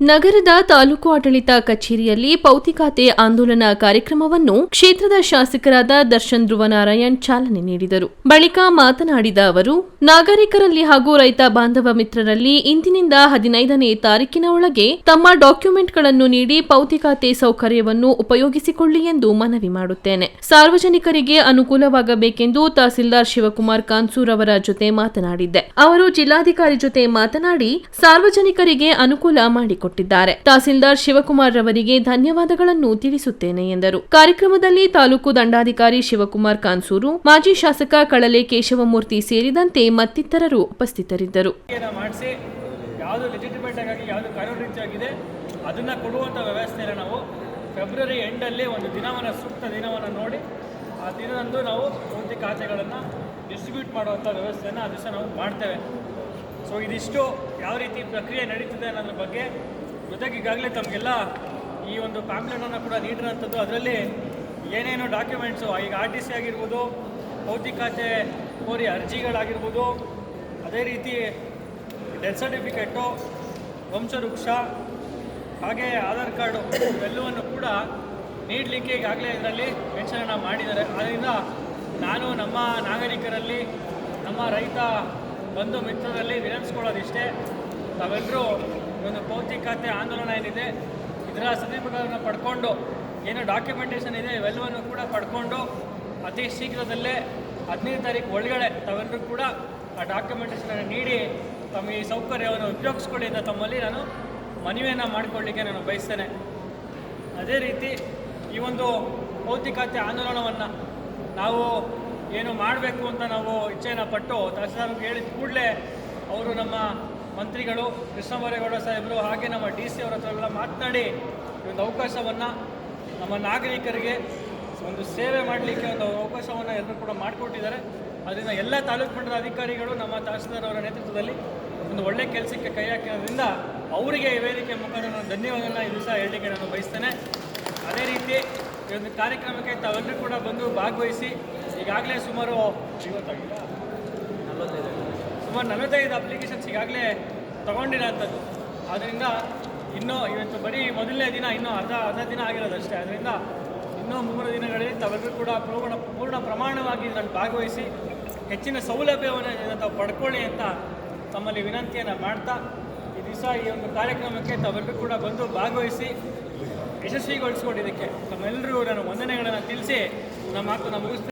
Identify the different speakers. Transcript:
Speaker 1: ನಗರದ ತಾಲೂಕು ಆಡಳಿತ ಕಚೇರಿಯಲ್ಲಿ ಪೌತಿಕಾತೆ ಆಂದೋಲನ ಕಾರ್ಯಕ್ರಮವನ್ನು ಕ್ಷೇತ್ರದ ಶಾಸಕರಾದ ದರ್ಶನ್ ಧ್ರುವನಾರಾಯಣ್ ಚಾಲನೆ ನೀಡಿದರು. ಬಳಿಕ ಮಾತನಾಡಿದ ಅವರು, ನಾಗರಿಕರಲ್ಲಿ ಹಾಗೂ ರೈತ ಬಾಂಧವ ಮಿತ್ರರಲ್ಲಿ ಇಂದಿನಿಂದ ಹದಿನೈದನೇ ತಾರೀಕಿನ ಒಳಗೆ ತಮ್ಮ ಡಾಕ್ಯುಮೆಂಟ್ಗಳನ್ನು ನೀಡಿ ಪೌತಿಕಾತೆ ಸೌಕರ್ಯವನ್ನು ಉಪಯೋಗಿಸಿಕೊಳ್ಳಿ ಎಂದು ಮನವಿ ಮಾಡುತ್ತೇನೆ. ಸಾರ್ವಜನಿಕರಿಗೆ ಅನುಕೂಲವಾಗಬೇಕೆಂದು ತಹಸೀಲ್ದಾರ್ ಶಿವಕುಮಾರ್ ಕಾನ್ಸೂರ್ ಅವರ ಜೊತೆ ಮಾತನಾಡಿದ್ದೆ. ಅವರು ಜಿಲ್ಲಾಧಿಕಾರಿ ಜೊತೆ ಮಾತನಾಡಿ, ಸಾರ್ವಜನಿಕರಿಗೆ ಅನುಕೂಲ ಮಾಡಿಕೊಟ್ಟಿದ್ದಾರೆ ತಹಸೀಲ್ದಾರ್ ಶಿವಕುಮಾರ್ ರವರಿಗೆ ಧನ್ಯವಾದಗಳನ್ನು ತಿಳಿಸುತ್ತೇನೆ ಎಂದರು. ಕಾರ್ಯಕ್ರಮದಲ್ಲಿ ತಾಲೂಕು ದಂಡಾಧಿಕಾರಿ ಶಿವಕುಮಾರ್ ಕಾನ್ಸೂರು, ಮಾಜಿ ಶಾಸಕ ಕಳಲೆ ಕೇಶವಮೂರ್ತಿ ಸೇರಿದಂತೆ ಮತ್ತಿತರರು ಉಪಸ್ಥಿತರಿದ್ದರು.
Speaker 2: ಯಾವುದು ಲೆಜಿಟಿಮೇಟ್ ಆಗಿ, ಯಾವುದು ನಾವು ಫೆಬ್ರವರಿ ಎಂಡಲ್ಲಿ ಒಂದು ದಿನವನ್ನು, ಸೂಕ್ತ ದಿನವನ್ನು ನೋಡಿ, ಆ ದಿನದಂದು ನಾವು ಪೂರ್ತಿ ಖಾತೆಗಳನ್ನು ಡಿಸ್ಟ್ರಿಬ್ಯೂಟ್ ಮಾಡುವಂಥ ವ್ಯವಸ್ಥೆಯನ್ನು ಆ ದಿವಸ ನಾವು ಮಾಡ್ತೇವೆ. ಸೊ ಇದಿಷ್ಟು ಯಾವ ರೀತಿ ಪ್ರಕ್ರಿಯೆ ನಡೀತಿದೆ ಅನ್ನೋದ್ರ ಬಗ್ಗೆ ಜೊತೆಗೆ ಈಗಾಗಲೇ ತಮಗೆಲ್ಲ ಈ ಒಂದು ಪ್ಯಾಂಪ್ಲೆಟನ್ನು ಕೂಡ ನೀಡಿರೋಂಥದ್ದು ಅದರಲ್ಲಿ ಏನೇನು ಡಾಕ್ಯುಮೆಂಟ್ಸು ಈಗ ಆರ್ ಟಿ ಸಿ ಆಗಿರ್ಬೋದು, ಭೌತಿಕ ಖಾತೆ ಕೋರಿ ಅರ್ಜಿಗಳಾಗಿರ್ಬೋದು, ಅದೇ ರೀತಿ ಡೆತ್ ಸರ್ಟಿಫಿಕೇಟು ವಂಶವೃಕ್ಷ ಹಾಗೆ ಆಧಾರ್ ಕಾರ್ಡು ಇವೆಲ್ಲವನ್ನು ಕೂಡ ನೀಡಲಿಕ್ಕೆ ಈಗಾಗಲೇ ಇದರಲ್ಲಿ ಮೆನ್ಷನನ್ನು ಮಾಡಿದ್ದಾರೆ. ಆದ್ದರಿಂದ ನಾನು ನಮ್ಮ ನಾಗರಿಕರಲ್ಲಿ, ನಮ್ಮ ರೈತ ಬಂಧು ಮಿತ್ರದಲ್ಲಿ ವಿನಂತಿಸ್ಕೊಳ್ಳೋದಿಷ್ಟೇ ತಾವೆಲ್ಲರೂ ಈ ಒಂದು ಪೌತಿಕಾತೆ ಆಂದೋಲನ ಏನಿದೆ, ಇದರ ಸದುಪಯೋಗವನ್ನು ಪಡ್ಕೊಂಡು, ಏನು ಡಾಕ್ಯುಮೆಂಟೇಷನ್ ಇದೆ, ಇವೆಲ್ಲವನ್ನು ಕೂಡ ಪಡ್ಕೊಂಡು, ಅತಿ ಶೀಘ್ರದಲ್ಲೇ ಹದಿನೈದು ತಾರೀಕು ಒಳಗಡೆ ತಾವೆಲ್ಲರೂ ಕೂಡ ಆ ಡಾಕ್ಯುಮೆಂಟೇಷನನ್ನು ನೀಡಿ, ತಮ್ಮ ಈ ಸೌಕರ್ಯವನ್ನು ಉಪಯೋಗಿಸ್ಕೊಳ್ಳಿ ಅಂತ ತಮ್ಮಲ್ಲಿ ನಾನು ಮನವಿಯನ್ನು ಮಾಡಿಕೊಳ್ಳಿಕ್ಕೆ ನಾನು ಬಯಸ್ತೇನೆ. ಅದೇ ರೀತಿ ಈ ಒಂದು ಭೌತಿಕತೆ ಆಂದೋಲನವನ್ನು ನಾವು ಏನು ಮಾಡಬೇಕು ಅಂತ ನಾವು ಇಚ್ಛೆಯನ್ನು ಪಟ್ಟು ತಹಸೀಲ್ದಾರ್ಗೆ ಹೇಳಿದ ಕೂಡಲೇ ಅವರು ನಮ್ಮ ಮಂತ್ರಿಗಳು ಕೃಷ್ಣಬೈರೇಗೌಡ ಸಾಹೇಬರು ಹಾಗೆ ನಮ್ಮ ಡಿ ಸಿ ಅವರ ಹತ್ರ ಎಲ್ಲ ಮಾತನಾಡಿ ಈ ಒಂದು ಅವಕಾಶವನ್ನು ನಮ್ಮ ನಾಗರಿಕರಿಗೆ ಒಂದು ಸೇವೆ ಮಾಡಲಿಕ್ಕೆ ಒಂದು ಅವಕಾಶವನ್ನು ಎಲ್ಲರೂ ಕೂಡ ಮಾಡಿಕೊಟ್ಟಿದ್ದಾರೆ. ಅದರಿಂದ ಎಲ್ಲ ತಾಲೂಕು ಮಟ್ಟದ ಅಧಿಕಾರಿಗಳು ನಮ್ಮ ತಹಸೀಲ್ದಾರ್ ಅವರ ನೇತೃತ್ವದಲ್ಲಿ ಒಂದು ಒಳ್ಳೆ ಕೆಲಸಕ್ಕೆ ಕೈ ಹಾಕಿರೋದ್ರಿಂದ ಅವರಿಗೆ ವೇದಿಕೆ ಮುಖಾಂತರ ನಾನು ಧನ್ಯವಾದಗಳನ್ನ ಇದು ಸಹ ಹೇಳಲಿಕ್ಕೆ ನಾನು ಬಯಸ್ತೇನೆ. ಅದೇ ರೀತಿ ಈ ಒಂದು ಕಾರ್ಯಕ್ರಮಕ್ಕೆ ತಾವೆಲ್ಲರೂ ಕೂಡ ಬಂದು ಭಾಗವಹಿಸಿ ಈಗಾಗಲೇ ಸುಮಾರು ಸುಮಾರು ನಲವತ್ತೈದು ಅಪ್ಲಿಕೇಶನ್ಸ್ ಈಗಾಗಲೇ ತೊಗೊಂಡಿರೋಂಥದ್ದು ಆದ್ದರಿಂದ ಇನ್ನೂ ಇವತ್ತು ಬರೀ ಮೊದಲನೇ ದಿನ, ಇನ್ನೂ ಅರ್ಧ ಅರ್ಧ ದಿನ ಆಗಿರೋದಷ್ಟೇ. ಅದರಿಂದ ಇನ್ನೂ ಮೂರು ದಿನಗಳಲ್ಲಿ ತಾವೆಲ್ಲರೂ ಕೂಡ ಪೂರ್ಣ ಪೂರ್ಣ ಪ್ರಮಾಣವಾಗಿ ಇದನ್ನು ಭಾಗವಹಿಸಿ, ಹೆಚ್ಚಿನ ಸೌಲಭ್ಯವನ್ನು ತಾವು ಪಡ್ಕೊಳ್ಳಿ ಅಂತ ತಮ್ಮಲ್ಲಿ ವಿನಂತಿಯನ್ನು ಮಾಡ್ತಾ, ಈ ದಿವಸ ಈ ಒಂದು ಕಾರ್ಯಕ್ರಮಕ್ಕೆ ತಾವೆಲ್ಲರೂ ಕೂಡ ಬಂದು ಭಾಗವಹಿಸಿ ಯಶಸ್ವಿಗೊಳಿಸ್ಕೊಂಡಿದ್ದಕ್ಕೆ ತಮ್ಮೆಲ್ಲರೂ ನಾನು ವಂದನೆಗಳನ್ನು ತಿಳಿಸಿ ನಮ್ಮ ಮಾತನ್ನು ಮುಗಿಸ್ತೇನೆ.